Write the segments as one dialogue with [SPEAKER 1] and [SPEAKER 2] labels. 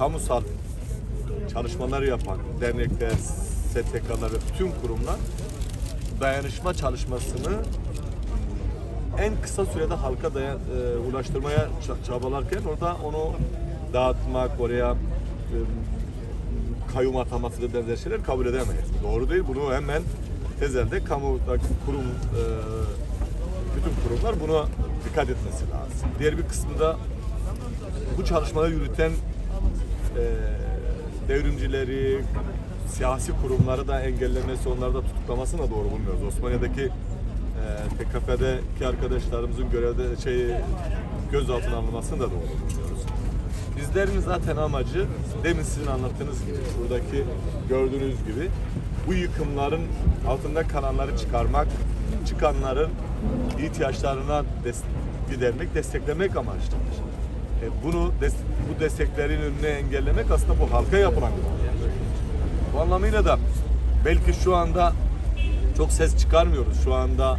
[SPEAKER 1] kamusal çalışmalar yapan dernekler, STK'lar ve tüm kurumlar dayanışma çalışmasını en kısa sürede halka dayan, e, ulaştırmaya ça- çabalarken orada onu dağıtmak, oraya e, kayyum ataması ve benzer şeyler kabul edemeyiz. Doğru değil. Bunu hemen tezelde kamudaki kurum e, bütün kurumlar buna dikkat etmesi lazım. Diğer bir kısmında bu çalışmaları yürüten e, devrimcileri, siyasi kurumları da engellemesi, onları da tutuklamasını da doğru bulmuyoruz. Osmaniye'deki e, TKP'deki arkadaşlarımızın görevde şey gözaltına alınmasını da doğru bulmuyoruz. Bizlerin zaten amacı demin sizin anlattığınız gibi, buradaki gördüğünüz gibi bu yıkımların altında kalanları çıkarmak, çıkanların ihtiyaçlarına des- gidermek, desteklemek amaçlıdır. E, bunu des- bu desteklerin önüne engellemek aslında bu halka yapılan bir olay. Bu anlamıyla da belki şu anda çok ses çıkarmıyoruz. Şu anda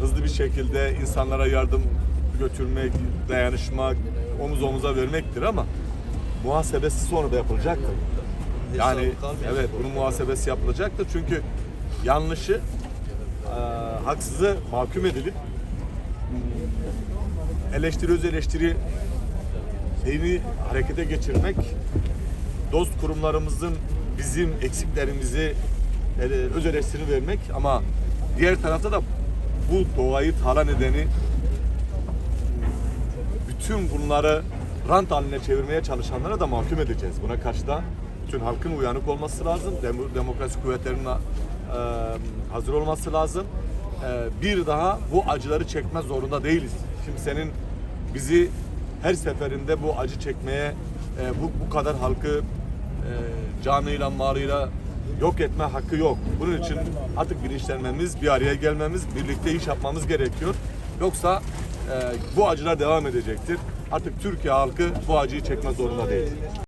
[SPEAKER 1] hızlı bir şekilde insanlara yardım götürmek, dayanışmak, omuz omuza vermektir ama muhasebesi sonra da yapılacaktır. Yani evet bunun muhasebesi yapılacaktır çünkü yanlışı e, haksızı mahkum edilip eleştiri öz eleştiri şeyini harekete geçirmek dost kurumlarımızın bizim eksiklerimizi e, öz eleştiri vermek ama diğer tarafta da bu doğayı talan edeni bütün bunları rant haline çevirmeye çalışanlara da mahkum edeceğiz. Buna karşı da bütün halkın uyanık olması lazım. Demo- demokrasi kuvvetlerinin e, hazır olması lazım. E, bir daha bu acıları çekme zorunda değiliz. Kimsenin bizi her seferinde bu acı çekmeye e, bu, bu kadar halkı e, canıyla malıyla yok etme hakkı yok. Bunun için artık bilinçlenmemiz, bir araya gelmemiz, birlikte iş yapmamız gerekiyor. Yoksa e, bu acılar devam edecektir. Artık Türkiye halkı bu acıyı çekme zorunda değil.